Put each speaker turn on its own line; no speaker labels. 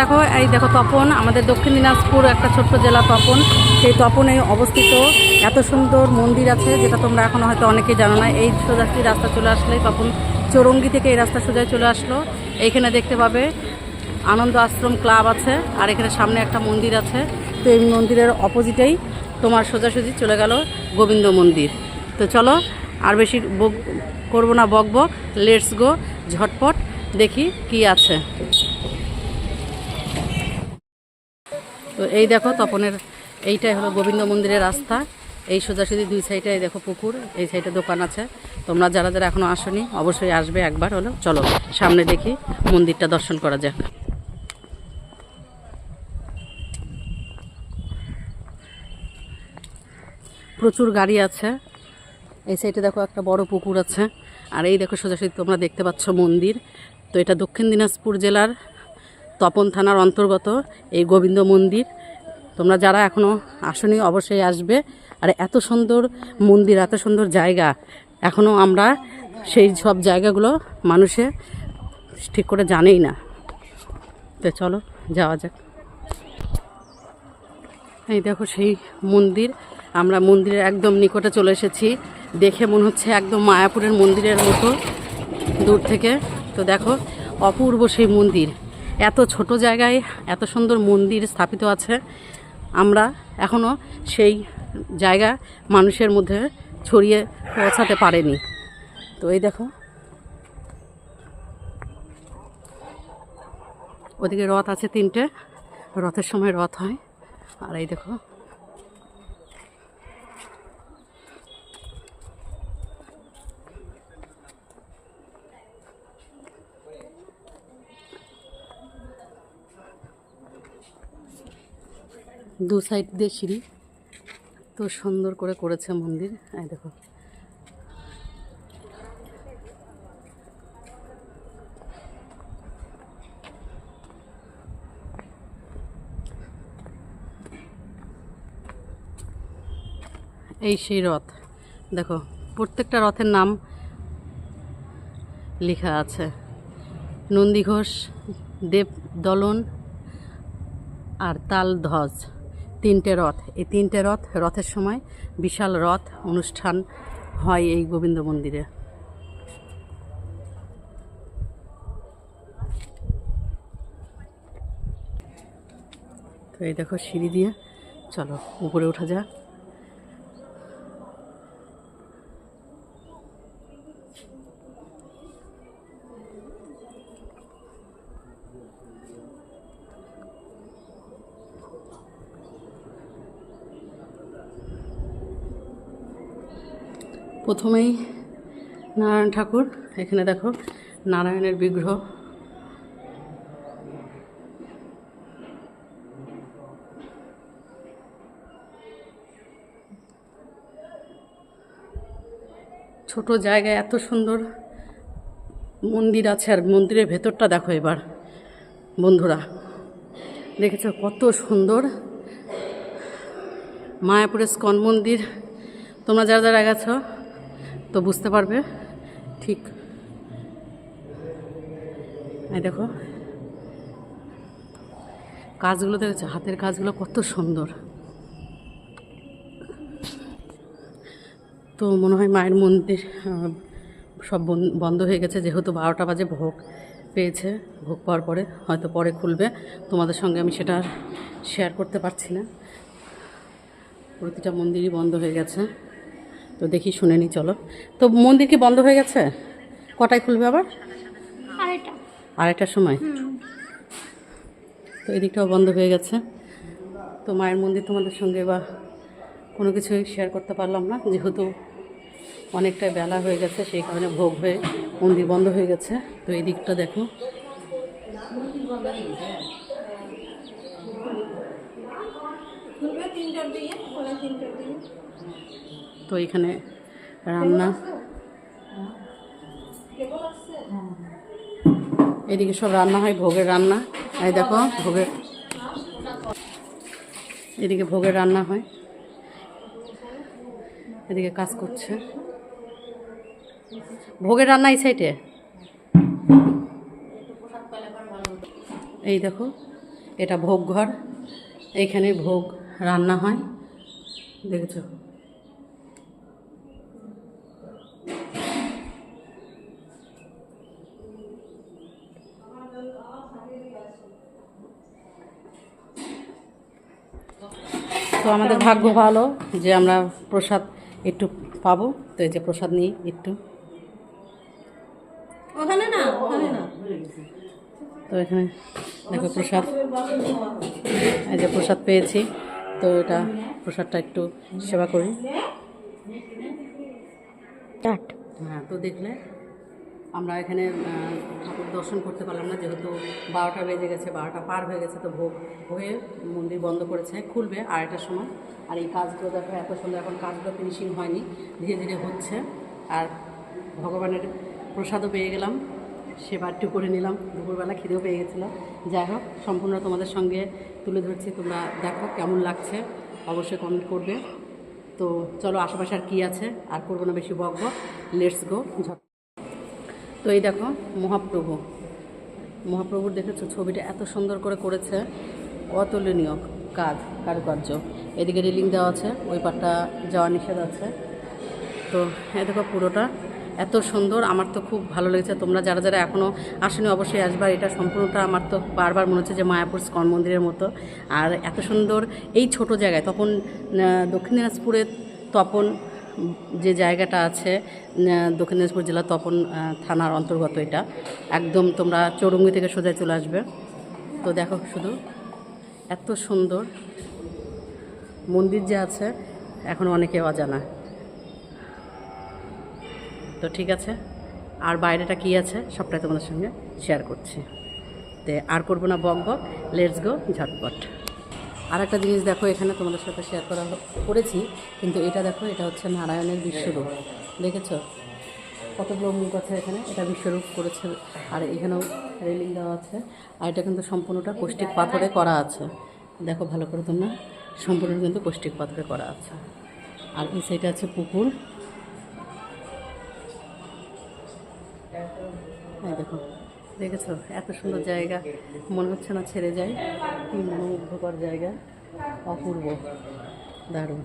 দেখো, এই দেখো তপন, আমাদের দক্ষিণ দিনাজপুর একটা ছোট্ট জেলা তপন। সেই তপনে অবস্থিত এত সুন্দর মন্দির আছে, যেটা তোমরা এখনও হয়তো অনেকেই জানো না। এই সোজাটি রাস্তা চলে আসলে তপন চৌরঙ্গি থেকে এই রাস্তা সোজায় চলে আসলো। এইখানে দেখতে পাবে আনন্দ আশ্রম ক্লাব আছে, আর এখানে সামনে একটা মন্দির আছে। তো এই মন্দিরের অপোজিটেই তোমার সোজাসুজি চলে গেল গোবিন্দ মন্দির। তো চলো, আর বেশি বক, করব না বক বক লেটস গো, ঝটপট দেখি কি আছে। তো এই দেখো তপনের, এইটাই হলো গোবিন্দ মন্দিরের রাস্তা। এই সোজাসুজি দুই সাইডে দেখো পুকুর, এই সাইডে দোকান আছে। তোমরা যারা যারা এখনও আসনি, অবশ্যই আসবে একবার হলো চলো, সামনে দেখি মন্দিরটা দর্শন করা যাক। প্রচুর গাড়ি আছে। এই সাইডে দেখো একটা বড় পুকুর আছে। আর এই দেখো সোজাসুজি তোমরা দেখতে পাচ্ছ মন্দির। তো এটা দক্ষিণ দিনাজপুর জেলার তপন থানার অন্তর্গত এই গোবিন্দ মন্দির। তোমরা যারা এখনও আসনি, অবশ্যই আসবে। আর এত সুন্দর মন্দির, এত সুন্দর জায়গা এখনও আমরা সেই সব জায়গাগুলো মানুষে ঠিক করে জানেই না। তো চলো, যাওয়া যাক। এই দেখো সেই মন্দির। আমরা মন্দিরের একদম নিকটে চলে এসেছি। দেখে মনে হচ্ছে একদম মায়াপুরের মন্দিরের মতো দূর থেকে। তো দেখো, অপূর্ব সেই মন্দির। এত ছোট জায়গায় এত সুন্দর মন্দির স্থাপিত আছে। আমরা এখনও সেই জায়গা মানুষের মধ্যে ছড়িয়ে পৌঁছাতে পারেনি। তো এই দেখো। ওদিকে রথ আছে তিনটে। রথের সময় রথ হয়। আর এই দেখো। দু সাইড দিয়ে সিঁড়ি। তো সুন্দর করে করেছে মন্দির। এই দেখো। এই সেই রথ। দেখো, প্রত্যেকটা রথের নাম লেখা আছে। নন্দী ঘোষ, দেব দলন আর তাল ধ্বজ। তিনটে রথ। এই তিনটে রথ, রথের সময় বিশাল রথ অনুষ্ঠান হয় এই গোবিন্দ মন্দিরে। তো এই দেখো সিঁড়ি দিয়ে। চলো, উপরে ওঠা যাক। প্রথমেই নারায়ণ ঠাকুর, এখানে দেখো নারায়ণের বিগ্রহ। ছোট জায়গায় এত সুন্দর মন্দির আছে আর মন্দিরের ভেতরটা দেখো এবার, বন্ধুরা। দেখেছ কত সুন্দর? মায়াপুরের স্কন মন্দির। তোমরা যারা যারা গেছো তো বুঝতে পারবে? ঠিক। এই দেখো। কাজগুলো দেখেছ? হাতের কাজগুলো কত সুন্দর। তো মনে হয় মায়ের মন্দির সব বন- বন্ধ হয়ে গেছে। যেহেতু বারোটা বাজে ভোগ পেয়েছে, ভোগ পাওয়ার পরে হয়তো পরে খুলবে। তোমাদের সঙ্গে আমি সেটা শেয়ার করতে পারছি না। প্রতিটা মন্দিরই বন্ধ হয়ে গেছে। তো দেখি শুনে নি চলো। তো মন্দির কি বন্ধ হয়ে গেছে? কটায় খুলবে আবার?
আরেকটা
আড়াইটার সময়? তো এদিকটাও বন্ধ হয়ে গেছে। তো মায়ের মন্দির তোমাদের সঙ্গে বা কোনো কিছুই শেয়ার করতে পারলাম না যেহেতু অনেকটা বেলা হয়ে গেছে সেই কারণে ভোগ হয়ে মন্দির বন্ধ হয়ে গেছে। তো এই দিকটা দেখো তো এখানে রান্না। এদিকে সব রান্না হয় ভোগের রান্না। এই দেখো ভোগের এদিকে ভোগের রান্না হয়। এদিকে কাজ করছে। ভোগের রান্না এই সাইডে? এই দেখো এটা ভোগ ঘর। এইখানে ভোগ রান্না হয়। দেখেছ তো আমাদের ভাগ্য ভালো যে আমরা প্রসাদ একটু পাবো। তো এই যে প্রসাদ নিই একটু।
ওখানে না ওখানে না।
তো এখানে দেখো প্রসাদ। এই যে প্রসাদ পেয়েছি। তো এটা প্রসাদটা একটু সেবা করি। হ্যাঁ তো দেখলে আমরা এখানে ঠাকুর দর্শন করতে পারলাম না, যেহেতু বারোটা বেজে গেছে, বারোটা পার হয়ে গেছে, তো ভোগ হয়ে মন্দির বন্ধ করেছে, খুলবে আড়াইটার সময়। আর এই কাজগুলো দেখো, এত সুন্দর, এখন কাজগুলো ফিনিশিং হয়নি, ধীরে ধীরে হচ্ছে। আর ভগবানের প্রসাদও পেয়ে গেলাম সেবা একটু করে নিলাম, দুপুরবেলা খিদেও পেয়ে গেছিল। যাই হোক, সম্পূর্ণ তোমাদের সঙ্গে তুলে ধরছি, তোমরা দেখো কেমন লাগছে, অবশ্যই কমেন্ট করবে। তো চলো, আশেপাশে আর কী আছে? আর করব না, বেশি বক লেটস গো তো এই দেখো মহাপ্রভু। মহাপ্রভুর দেখেছ? ছবিটা এত সুন্দর করে করেছে। অতুলনীয় কাজ, কারুকার্য। এদিকে রিলিং দেওয়া আছে, ওই পাটটা যাওয়া নিষেধ আছে। তো এই দেখো পুরোটা এত সুন্দর, আমার তো খুব ভালো লেগেছে। তোমরা যারা যারা এখনও আসেনি, অবশ্যই আসবা। এটা সম্পূর্ণটা আমার তো বারবার মনে হচ্ছে যে মায়াপুর স্কন মন্দিরের মতো। আর এত সুন্দর এই ছোট জায়গায় তখন দক্ষিণ দিনাজপুরে তপন যে জায়গাটা আছে দক্ষিণ দিনাজপুর জেলা তপন থানার অন্তর্গত এটা। একদম তোমরা চৌরঙ্গি থেকে সোজা চলে আসবে। তো দেখো শুধু এত সুন্দর মন্দির যে আছে, এখন অনেকে অজানা। তো ঠিক আছে, আর বাইরেটা কি আছে সবটাই তোমাদের সঙ্গে শেয়ার করছি। তে আর করব না বক বক লেটস গো ঝটপট। আর একটা জিনিস দেখো, এখানে তোমাদের সাথে শেয়ার করা করেছি, কিন্তু এটা দেখো, এটা হচ্ছে নারায়ণের বিশ্বরূপ। দেখেছ? কতগুলো মুখ আছে এখানে, এটা বিশ্বরূপ করেছে, আর এখানেও রেলিং দেওয়া আছে, আর এটা কিন্তু সম্পূর্ণটা কষ্টিক পাথরে করা আছে। দেখো ভালো করে তোমরা সম্পূর্ণ কিন্তু কষ্টিক পাথরে করা আছে। আর এই সাইডে আছে পুকুর। হ্যাঁ দেখো। দেখেছ? এত সুন্দর জায়গা। মনে হচ্ছে না ছেড়ে যায় কি মনোমুগ্ধকর জায়গা। অপূর্ব। দারুণ।